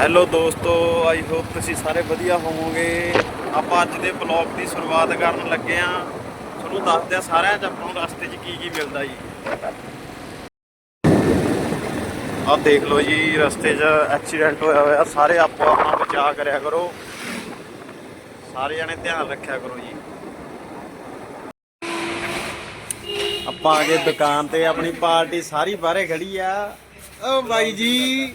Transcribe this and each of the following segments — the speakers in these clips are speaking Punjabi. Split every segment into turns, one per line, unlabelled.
ਹੈਲੋ ਦੋਸਤੋ ਆਈ ਹੋਪ ਤੁਸੀਂ ਸਾਰੇ ਵਧੀਆ ਹੋਵੋਗੇ। ਆਪਾਂ ਅੱਜ ਦੇ ਬਲੌਗ ਦੀ ਸ਼ੁਰੂਆਤ ਕਰਨ ਲੱਗੇ ਆ ਤੁਹਾਨੂੰ ਦੱਸਦੇ ਆ ਸਾਰਿਆਂ ਚ ਆਪਾਂ ਨੂੰ ਰਸਤੇ 'ਚ ਕੀ ਕੀ ਮਿਲਦਾ ਜੀ। ਆਹ ਦੇਖ ਲਓ ਜੀ, ਰਸਤੇ 'ਚ ਐਕਸੀਡੈਂਟ ਹੋਇਆ ਹੋਇਆ। ਸਾਰੇ ਆਪੋ ਆਪਣਾ ਬਚਾਅ ਕਰਿਆ ਕਰੋ। ਸਾਰੇ ਜਣੇ ਧਿਆਨ ਰੱਖਿਆ ਕਰੋ ਜੀ। ਆਪਾਂ ਆ ਗਏ ਦੁਕਾਨ ਤੇ ਆਪਣੀ ਪਾਰਟੀ ਸਾਰੀ ਬਾਹਰੇ ਖੜੀ ਆ। ਓ ਬਾਈ ਜੀ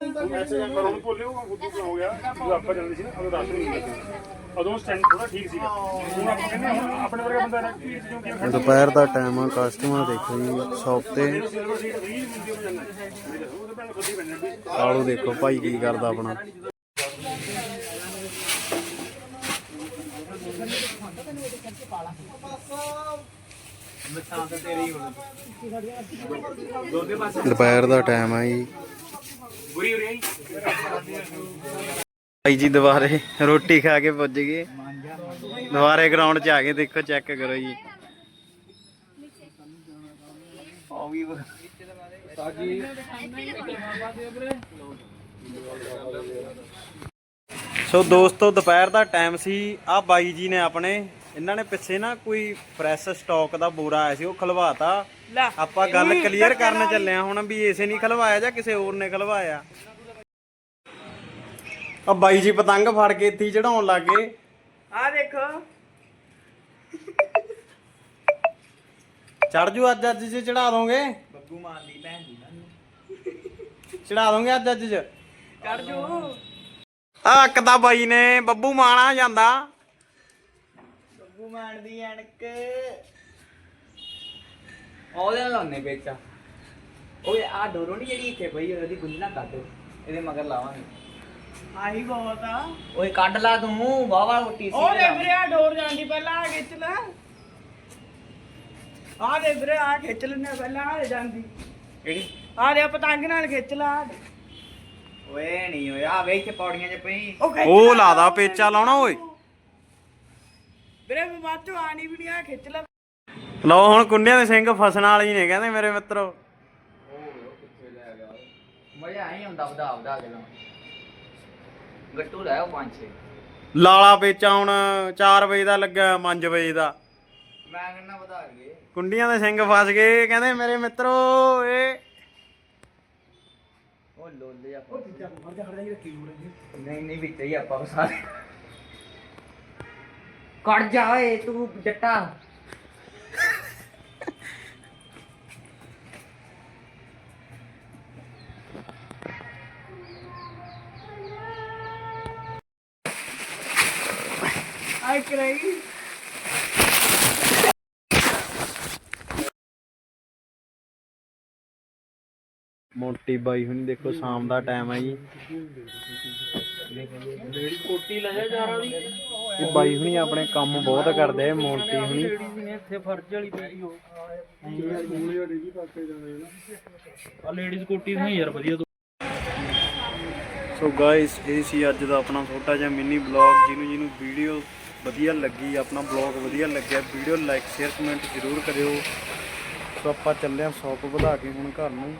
ਐਸੇ ਪਰ ਹੁਣ ਭੁੱਲੇ ਗੁੱਦੂ ਹੋ ਗਿਆ ਜਦੋਂ ਆਪਾਂ ਜਾਂਦੇ ਸੀ ਨਾ ਉਦੋਂ ਰਾਸ਼ਨ ਨਹੀਂ ਮਿਲਦਾ ਸੀ ਉਦੋਂ ਸਟੈਂਡ ਥੋੜਾ ਠੀਕ ਸੀਗਾ ਹੁਣ ਆਪਾਂ ਕਹਿੰਦੇ ਹੁਣ ਆਪਣੇ ਵਰਗਾ ਬੰਦਾ ਨਾ ਕੀ ਜਿਉਂ ਕਿ
ਦੁਪਹਿਰ ਦਾ ਟਾਈਮ ਆ ਕਸਟਮਰ ਦੇਖੋ ਜੀ ਸ਼ਾਪ ਤੇ।
ਸਿਲਵਰ ਸੀਟ ਵੀ ਮਿਲਦੀ ਹੋ ਜਾਂਦਾ ਉਹਦੇ ਭੈਣ ਖੁਦ ਹੀ ਪੈਂਦੇ ਵੀ
ਕਾਲੂ ਦੇਖੋ ਭਾਈ ਕੀ ਕਰਦਾ ਆਪਣਾ। ਦੁਪਹਿਰ ਦਾ ਟਾਈਮ ਆ ਜੀ। ਭਾਈ ਜੀ ਦੁਬਾਰੇ ਰੋਟੀ ਖਾ ਕੇ ਪੁੱਜ ਗਏ। ਦੁਬਾਰੇ ਗਰਾਊਂਡ 'ਚ ਆ ਕੇ ਦੇਖੋ ਚੈੱਕ ਕਰੋ ਜੀ। ਸੋ ਦੋਸਤੋ, ਦੁਪਹਿਰ ਦਾ ਟਾਈਮ ਸੀ। ਆ ਬਾਈ ਜੀ ਨੇ ਆਪਣੇ ਇਹਨਾਂ ਨੇ ਪਿੱਛੇ ਨਾ ਕੋਈ ਫਰੈਸ਼ ਸਟਾਕ ਦਾ ਬੋਰਾ ਆਇਆ ਸੀ ਉਹ ਖਲਵਾਤਾ। ਆਪਾਂ ਗੱਲ ਕਲੀਅਰ ਕਰਨ ਚੱਲੇ ਆ ਹੁਣ ਵੀ ਇਸੇ ਨਹੀਂ ਖਲਵਾਇਆ ਜਾਂ ਕਿਸੇ ਹੋਰ ਨੇ ਖਲਵਾਇਆ। ਆ ਬਾਈ ਜੀ ਪਤੰਗ ਫੜ ਕੇ ਇੱਥੇ ਚੜਾਉਣ ਲੱਗੇ।
ਆ ਦੇਖੋ।
ਚੜ ਜੂ ਅੱਜ ਅੱਜ ਚ ਚੜਾ ਦੋਗੇ?
ਬੱਗੂ ਮਾਰ ਲਈ ਭੈਣ ਦੀ
ਚੜਾ ਦੋਗੇ ਅੱਜ ਅੱਜ ਚ?
ਕਰ ਜੋ।
ਆ ਇੱਕ ਤਾਂ ਬਾਈ ਨੇ ਬੱਬੂ ਮਾਣਾ ਜਾਂਦਾ।
ਬੱਗੂ ਮਾਰ ਦੀ ਅਣਕ ਉਹਦੇ ਨਾਲ ਪੇਚਾ ਓਏ ਆ ਡੋਰੋ ਨਹੀਂ ਜਿਹੜੀ ਇੱਥੇ ਪਈ ਉਹਦੀ ਗੁੰਝਣਾ ਕੱਢ। ਇਹਦੇ ਮਗਰ ਲਾਵਾਂਗੇ।
ਆਹੀ ਬਹੁਤ ਆ।
ਓਏ ਕੱਢ ਲਾ ਤੂੰ ਵਾਵਾ ਰੋਟੀ
ਉਹ ਦੇ ਵੀਰੇ ਆ ਡੋਰ ਜਾਂਦੀ ਪਹਿਲਾਂ ਆ ਖਿੱਚ ਲੈ। ਆ ਦੇ ਵੀਰੇ ਆ ਖਿੱਚ ਲੈਣੇ ਪਹਿਲਾਂ ਆ ਜਾਂਦੀ
ਕਿਹੜੀ?
ਆ ਦੇ ਪਤੰਗ ਨਾਲ ਖਿੱਚ ਲਾ।
ਓਏ ਨਹੀਂ ਓਏ ਆ ਵੇਖ ਕੇ ਪੌੜੀਆਂ 'ਚ ਪਈ।
ਉਹ ਖਿੱਚ
ਉਹ
ਲੈ।
ਲਾਦਾ ਪੇਚਾ ਲਾਉਣਾ ਓਏ।
ਵੀਰੇ ਮੈਂ ਬਾਅਦ ਚੋਂ ਆਣੀ ਵੀ ਨਹੀਂ ਆ ਖਿੱਚ ਲੈ।
ਲਓ ਹੁਣ ਕੁੰਡਿਆਂ ਦੇ ਸਿੰਘ ਫਸਣ ਵਾਲੇ ਨੇ ਕਹਿੰਦੇ ਮੇਰੇ ਮਿੱਤਰੋ।
ਮਜ਼ਾ ਆਈ ਹੁੰਦਾ ਵਧਾ ਵਧਾ ਕੇ ਲਾਉਣ। ਗੱਟੂ ਲੈ ਉਹ ਪੰਜ ਛੇ।
ਲਾਲਾ ਪੇਚਾ ਹੁਣ 4 ਵਜੇ ਦਾ ਲੱਗਾ 5 ਵਜੇ ਦਾ।
ਮੈਂ ਕਹਿੰਦਾ ਵਧਾ ਲਈਏ।
ਕੁੰਡੀਆਂ ਦੇ ਸਿੰਘ ਫਸ ਗਏ ਕਹਿੰਦੇ ਮੇਰੇ ਮਿੱਤਰੋ ਏ।
ਉਹ ਲੋਲੇ ਆ ਨਹੀਂ ਨਹੀਂ ਵਿੱਚ ਹੀ ਆਪਾਂ ਸਾਰੇ। ਕੱਢ ਜਾ ਓਏ, ਤੂੰ ਜੱਟਾ।
ਆਈ ਕਰਾਈ।
ਮੋਟੀ ਬਾਈ ਹੁਣੀ ਦੇਖੋ, ਸ਼ਾਮ ਦਾ ਟਾਈਮ ਹੈ ਜੀ।
ਕੋਟੀ ਲੈ ਜਾ ਜਾਰਾਂ ਦੀ।
ਇਹ ਬਾਈ ਹੁਣੀ ਆਪਣੇ ਕੰਮ ਬਹੁਤ ਕਰਦੇ ਆ ਮੋਟੀ ਹੁਣੀ।
ਇੱਥੇ ਫਰਜ਼ ਵਾਲੀ ਪਈ ਹੋ ਆ ਲੇਡੀਜ਼ ਕੋਟੀ ਤਾਂ ਯਾਰ ਵਧੀਆ
ਸੋ ਗਾਇਸ ਇਹ ਸੀ ਅੱਜ ਦਾ ਆਪਣਾ ਛੋਟਾ ਜਿਹਾ ਮਿੰਨੀ ਬਲੌਗ ਜਿਹਨੂੰ ਜਿਹਨੂੰ ਵੀਡੀਓ ਵਧੀਆ ਲੱਗੀ ਆਪਣਾ ਬਲੌਗ ਵਧੀਆ ਲੱਗਿਆ ਵੀਡੀਓ ਲਾਈਕ ਸ਼ੇਅਰ ਕਮੈਂਟ ਜ਼ਰੂਰ ਕਰਿਓ। ਸੋ ਆਪਾਂ ਚੱਲੇ ਹਾਂ ਸ਼ੌਪ ਵਧਾ ਕੇ ਹੁਣ ਘਰ ਨੂੰ।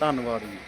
ਧੰਨਵਾਦ ਜੀ।